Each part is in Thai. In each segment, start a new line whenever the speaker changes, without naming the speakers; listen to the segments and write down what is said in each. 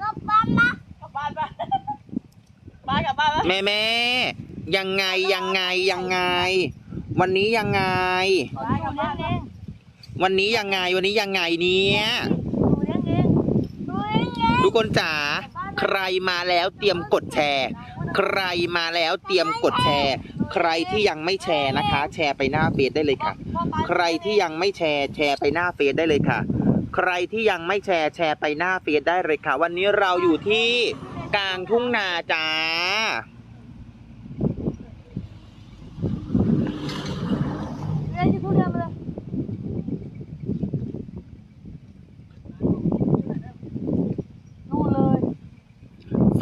ก็บ้านนะ
กลับบ้านปะบ้านกลับบ้านปะ
แม่แม่ยังไงยังไงยังไง วันนี้ยังไง
บ้านกลับบ้านเอง
วันนี้ยังไงวันนี้ยังไงเนี่ย
ดูเลี้ยงเอง
ดูยังไง
ทุกคนจ๋าใครมาแล้วเตรียมกดแชร์ ใครมาแล้วเตรียมกดแชร์ ใครที่ยังไม่แชร์นะคะ แชร์ไปหน้าเฟซได้เลยค่ะ ใครที่ยังไม่แชร์แชร์ไปหน้าเฟซได้เลยค่ะ ใครที่ยังไม่แชร์แชร์ไปหน้าเฟซได้เลยค่ะ วันนี้เราอยู่ที่กลางทุ่งนาจ้า
เลี้ยงที่ทุเรียนมาเลยนู่นเลย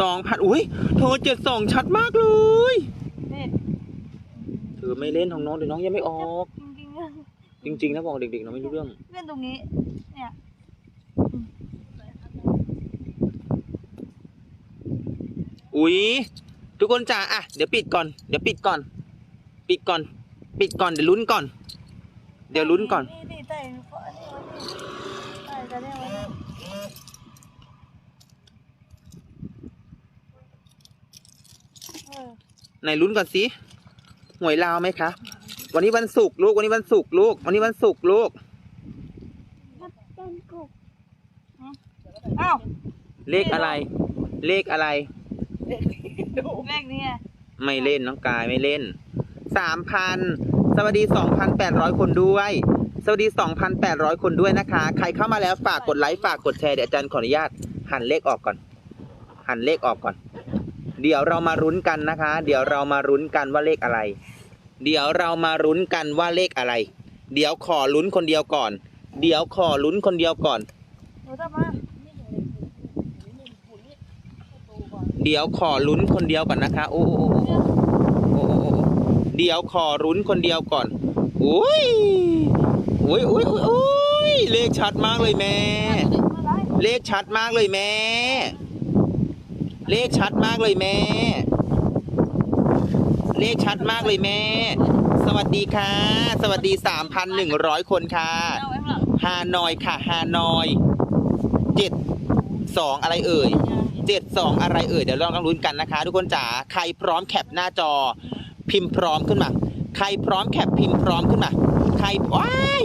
สองพันอุ้ยโทรเจ็ดสองชัดมากเลย
นี่
เธอไม่เล่นของน้องเดี๋ยวน้องยังไม่ออก
จริงๆ
จริงๆนะบอกเด็กๆเราไม่รู้เรื่อง
เล่นตรงนี้ เนี่ย
อุ๊ยทุกคนจ๋าอะเดี๋ยวปิดก่อน เดี๋ยวปิดก่อน ปิดก่อน ปิดก่อนเดี๋ยวลุ้นก่อน เดี๋ยวลุ้นก่อน
นี่นี่แต่อันนี้ไว้นี่ใส่จะได้ไว้นี่เออ
ไหนลุ้นก่อนสิหวยลาวไหมคะ วันนี้วันศุกร์ลูก วันนี้วันศุกร์ลูก วันนี้วันศุกร์ลูก
เป็นกุก
อ้าว
เลขอะไร เลขอะไร
เลขนี้ไง
ไม่เล่นน้องกายไม่เล่น สามพัน สวัสดีสองพันแปดร้อยคนด้วย สวัสดีสองพันแปดร้อยคนด้วยนะคะ ใครเข้ามาแล้วฝากกดไลค์ฝากกดแชร์เดี๋ยวอาจารย์ขออนุญาตหันเลขออกก่อน หันเลขออกก่อน เดี๋ยวเรามารุ้นกันนะคะ เดี๋ยวเรามารุ้นกันว่าเลขอะไร เดี๋ยวเรามารุ้นกันว่าเลขอะไร เดี๋ยวขอลุ้นคนเดียวก่อน เดี๋ยวขอลุ้นคนเดียวก่อน เดี๋ยวขอลุ้นคนเดียวก่อนนะคะ โอ้โอ้โอ้เดี๋ยวขอลุ้นคนเดียวก่อนอุ้ยอุ้ยอุ้ยอุ้ยเลขชัดมากเลยแม่ เลขชัดมากเลยแม่ เลขชัดมากเลยแม่ เลขชัดมากเลยแม่ สวัสดีค่ะ สวัสดี 3,100 คนค่ะ
เอาไว้ข้างหลัง
ฮานอยค่ะ ฮานอยเจ็ดสองอะไรเอ่ยเจ็ดสองอะไรเอ่ย เดี๋ยวลองลุ้นกันนะคะ ทุกคนจ๋า ใครพร้อมแคปหน้าจอ พิมพ์พร้อมขึ้นมา ใครพร้อมแคปพิมพ์พร้อมขึ้นมา ใครว้าย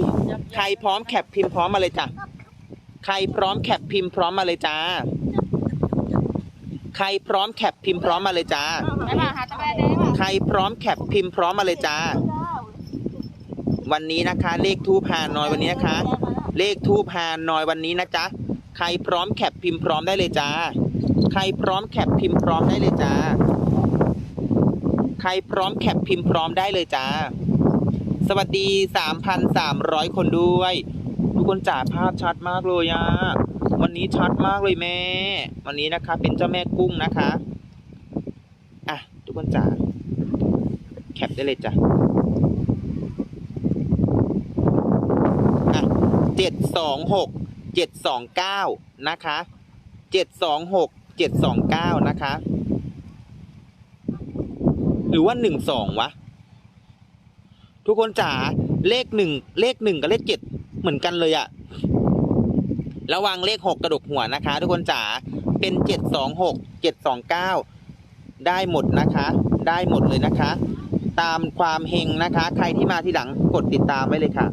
ใครพร้อมแคปพิมพ์พร้อมมาเลยจ้ะ ใครพร้อมแคปพิมพ์พร้อมมาเลยจ้า ใครพร้อมแคปพิมพ์พร้อมมาเลยจ้า
ไปมาหาตะแกรงแดงมา
ใครพร้อมแคปพิมพ์พร้อมมาเลยจ้า วันนี้นะคะ เลขทูพฮานอยวันนี้นะคะ เลขทูพฮานอยวันนี้นะจ๊ะ ใครพร้อมแคปพิมพ์พร้อมได้เลยจ้า ใครพร้อมแคปพิมพ์พร้อมได้เลยจ้า ใครพร้อมแคปพิมพ์พร้อมได้เลยจ้า สวัสดี 3,300 คนด้วย ทุกคนจ๋าภาพชัดมากเลยอะ วันนี้ชัดมากเลยแม่ วันนี้นะคะ เป็นเจ้าแม่กุ้งนะคะ อะ ทุกคนจ๋าแคปได้เลยจ้ะอะเจ็ดสองหกเจ็ดสองเก้านะคะเจ็ดสองหกเจ็ดสองเก้านะคะ หรือว่าหนึ่งสองวะ ทุกคนจ๋าเลขหนึ่งเลขหนึ่งกับเลขเจ็ดเหมือนกันเลยอะ ระวังเลขหกกระดกหัวนะคะ ทุกคนจ๋าเป็นเจ็ดสองหกเจ็ดสองเก้าได้หมดนะคะ ได้หมดเลยนะคะ ตามความเฮงนะคะ ใครที่มาที่หลังกดติดตามไว้เลยค่ะ